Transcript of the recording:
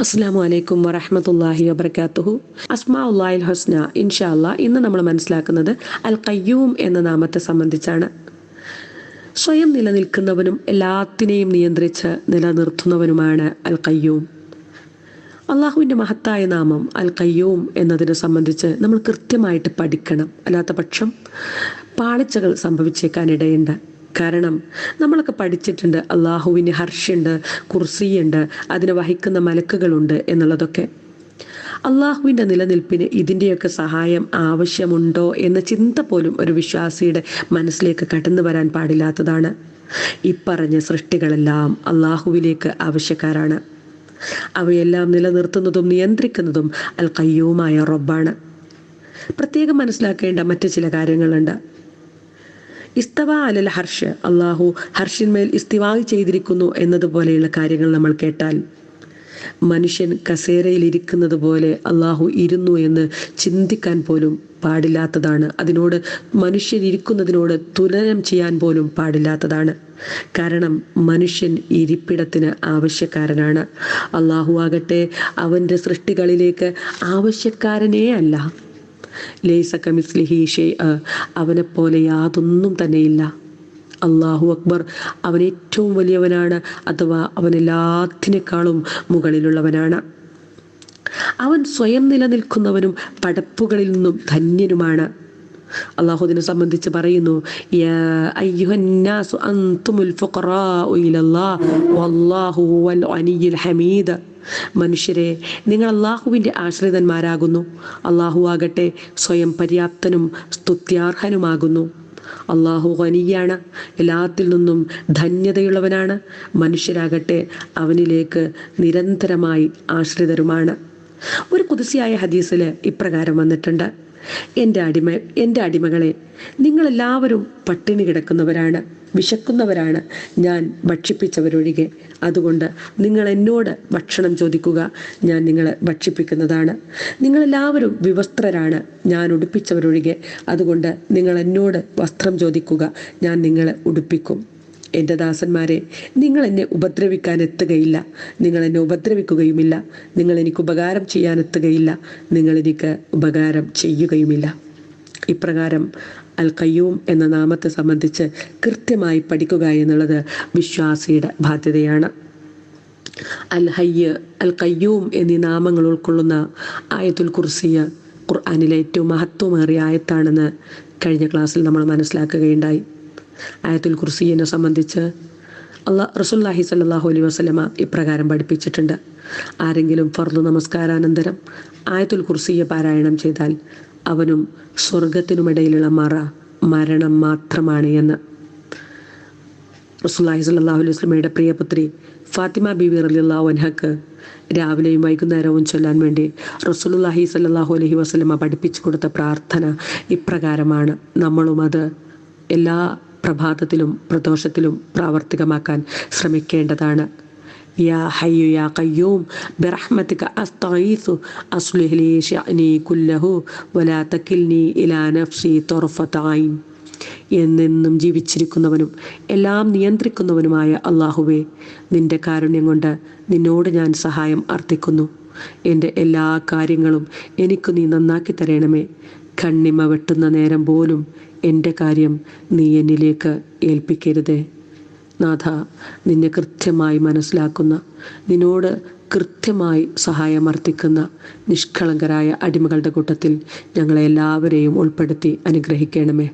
അസ്സാം വലൈക്കും വറഹമത്തല്ലാഹി വബർക്കാത്തുഹു അസ്മാ ഉല്ലാഹിൽ ഹസ്ന ഇൻഷാ അല്ലാ ഇന്ന് നമ്മൾ മനസ്സിലാക്കുന്നത് അൽ കയ്യൂം എന്ന നാമത്തെ സംബന്ധിച്ചാണ്. സ്വയം നിലനിൽക്കുന്നവനും എല്ലാത്തിനെയും നിയന്ത്രിച്ച് നിലനിർത്തുന്നവനുമാണ് അൽ കയ്യൂം അള്ളാഹുവിന്റെ മഹത്തായ നാമം അൽ കയ്യൂം എന്നതിനെ സംബന്ധിച്ച് നമ്മൾ കൃത്യമായിട്ട് പഠിക്കണം. അല്ലാത്ത പക്ഷം പാളിച്ചകൾ സംഭവിച്ചേക്കാനിടയുണ്ട്. കാരണം നമ്മളൊക്കെ പഠിച്ചിട്ടുണ്ട് അള്ളാഹുവിന് ഹർഷുണ്ട് കുർസിയുണ്ട് അതിനെ വഹിക്കുന്ന മലക്കുകളുണ്ട് എന്നുള്ളതൊക്കെ. അള്ളാഹുവിന്റെ നിലനിൽപ്പിന് ഇതിന്റെയൊക്കെ സഹായം ആവശ്യമുണ്ടോ എന്ന ചിന്ത പോലും ഒരു വിശ്വാസിയുടെ മനസ്സിലേക്ക് കടന്നു വരാൻ പാടില്ലാത്തതാണ്. ഇപ്പറഞ്ഞ സൃഷ്ടികളെല്ലാം അള്ളാഹുവിലേക്ക് ആവശ്യക്കാരാണ്. അവയെല്ലാം നിലനിർത്തുന്നതും നിയന്ത്രിക്കുന്നതും അൽ കയ്യവുമായ റബ്ബാണ്. പ്രത്യേകം മനസ്സിലാക്കേണ്ട മറ്റു ചില കാര്യങ്ങളുണ്ട്. ഇസ്തവ അലൽ ഹർഷ്. അള്ളാഹു ഹർഷിന്മേൽ ഇസ്തിവായി ചെയ്തിരിക്കുന്നു എന്നതുപോലെയുള്ള കാര്യങ്ങൾ നമ്മൾ കേട്ടാൽ മനുഷ്യൻ കസേരയിൽ ഇരിക്കുന്നത് പോലെ അള്ളാഹു ഇരുന്നു എന്ന് ചിന്തിക്കാൻ പോലും പാടില്ലാത്തതാണ്. അതിനോട് മനുഷ്യൻ ഇരിക്കുന്നതിനോട് തുലനം ചെയ്യാൻ പോലും പാടില്ലാത്തതാണ്. കാരണം മനുഷ്യൻ ഇരിപ്പിടത്തിന് ആവശ്യക്കാരനാണ്. അള്ളാഹു ആകട്ടെ അവന്റെ സൃഷ്ടികളിലേക്ക് ആവശ്യക്കാരനേ അല്ല. ലേസ കമിസ്ലിഹി ഷേ അവനെ പോലെ യാതൊന്നും തന്നെയില്ല. അള്ളാഹു അക്ബർ അവൻ ഏറ്റവും വലിയവനാണ് അഥവാ അവൻ എല്ലാത്തിനേക്കാളും മുകളിലുള്ളവനാണ്. അവൻ സ്വയം നിലനിൽക്കുന്നവനും പടപ്പുകളിൽ നിന്നും ധന്യനുമാണ്. അള്ളാഹുദിനെ സംബന്ധിച്ച് പറയുന്നു ഹമീദ്. മനുഷ്യരെ നിങ്ങൾ അള്ളാഹുവിന്റെ ആശ്രിതന്മാരാകുന്നു. അള്ളാഹു ആകട്ടെ സ്വയം പര്യാപ്തനും സ്തുത്യാർഹനുമാകുന്നു. അള്ളാഹു ഖനിയാണ് എല്ലാത്തിൽ നിന്നും ധന്യതയുള്ളവനാണ്. മനുഷ്യരാകട്ടെ അവനിലേക്ക് നിരന്തരമായി ആശ്രിതരുമാണ്. ഒരു കുതിസിയായ ഹദീസിൽ ഇപ്രകാരം വന്നിട്ടുണ്ട്. എന്റെ അടിമ എന്റെ അടിമകളെ നിങ്ങളെല്ലാവരും പട്ടിണി കിടക്കുന്നവരാണ് വിശക്കുന്നവരാണ്. ഞാൻ ഭക്ഷിപ്പിച്ചവരൊഴികെ. അതുകൊണ്ട് നിങ്ങൾ എന്നോട് ഭക്ഷണം ചോദിക്കുക. ഞാൻ നിങ്ങളെ ഭക്ഷിപ്പിക്കുന്നതാണ്. നിങ്ങളെല്ലാവരും വിവസ്ത്രരാണ്. ഞാൻ ഉടുപ്പിച്ചവരൊഴികെ. അതുകൊണ്ട് നിങ്ങൾ എന്നോട് വസ്ത്രം ചോദിക്കുക. ഞാൻ നിങ്ങളെ ഉടുപ്പിക്കും. എന്റെ ദാസന്മാരെ നിങ്ങൾ എന്നെ ഉപദ്രവിക്കാൻ എത്തുകയില്ല നിങ്ങൾ എന്നെ ഉപദ്രവിക്കുകയുമില്ല. നിങ്ങൾ എനിക്ക് ഉപകാരം ചെയ്യാൻ എത്തുകയില്ല നിങ്ങൾ എനിക്ക് ഉപകാരം ചെയ്യുകയുമില്ല. ഇപ്രകാരം അൽ കയ്യൂം എന്ന നാമത്തെ സംബന്ധിച്ച് കൃത്യമായി പഠിക്കുക എന്നുള്ളത് വിശ്വാസിയുടെ ബാധ്യതയാണ്. അൽ ഹയ്യ് അൽ കയ്യൂം എന്നീ നാമങ്ങൾ ഉൾക്കൊള്ളുന്ന ആയത്തുൽ കുർസിയ ഖുർആാനിലെ ഏറ്റവും മഹത്വമേറിയ ആയത്താണെന്ന് കഴിഞ്ഞ ക്ലാസ്സിൽ നമ്മൾ മനസ്സിലാക്കുകയുണ്ടായി. ആയത്തുൽ കുർസിയെ സംബന്ധിച്ച് അള്ളാ റസുല്ലാഹി സല്ലാഹു അലൈ വസ്ലമ ഇപ്രകാരം പഠിപ്പിച്ചിട്ടുണ്ട്. ആരെങ്കിലും ഫർദു നമസ്കാരാനന്തരം ആയത്തുൽ കുർസിയെ പാരായണം ചെയ്താൽ അവനും സ്വർഗത്തിനുമിടയിലുള്ള മറ മരണം മാത്രമാണ് എന്ന്. റസുല്ലാഹി സല്ലാഹു അലൈഹി വസ്ലമയുടെ പ്രിയപുത്രി ഫാത്തിമ ബിബി റലിയുള്ള വൻഹക്ക് രാവിലെയും വൈകുന്നേരവും ചൊല്ലാൻ വേണ്ടി റസുലുല്ലാഹി സല്ലാഹു അലഹി വസ്ലമ പഠിപ്പിച്ചു കൊടുത്ത പ്രാർത്ഥന ഇപ്രകാരമാണ്. നമ്മളും അത് എല്ലാ പ്രഭാതത്തിലും പ്രദോഷത്തിലും പ്രാവർത്തികമാക്കാൻ ശ്രമിക്കേണ്ടതാണ്. അസ്ലിഹ് لي ഐൻ എന്നെന്നും ജീവിച്ചിരിക്കുന്നവനും എല്ലാം നിയന്ത്രിക്കുന്നവനുമായ അള്ളാഹുവേ നിന്റെ കാരുണ്യം കൊണ്ട് നിന്നോട് ഞാൻ സഹായം അർത്ഥിക്കുന്നു എന്റെ എല്ലാ കാര്യങ്ങളും എനിക്ക് നീ നന്നാക്കി തരണമേ. കണ്ണിമ വെട്ടുന്ന നേരം പോലും എന്റെ കാര്യം നീ എന്നിലേക്ക് ഏൽപ്പിക്കരുതേ. നാഥ നിന്നെ കൃത്യമായി മനസ്സിലാക്കുന്ന നിന്നോട് കൃത്യമായി സഹായമർത്ഥിക്കുന്ന നിഷ്കളങ്കരായ അടിമകളുടെ കൂട്ടത്തിൽ ഞങ്ങളെ എല്ലാവരെയും ഉൾപ്പെടുത്തി അനുഗ്രഹിക്കണമേ.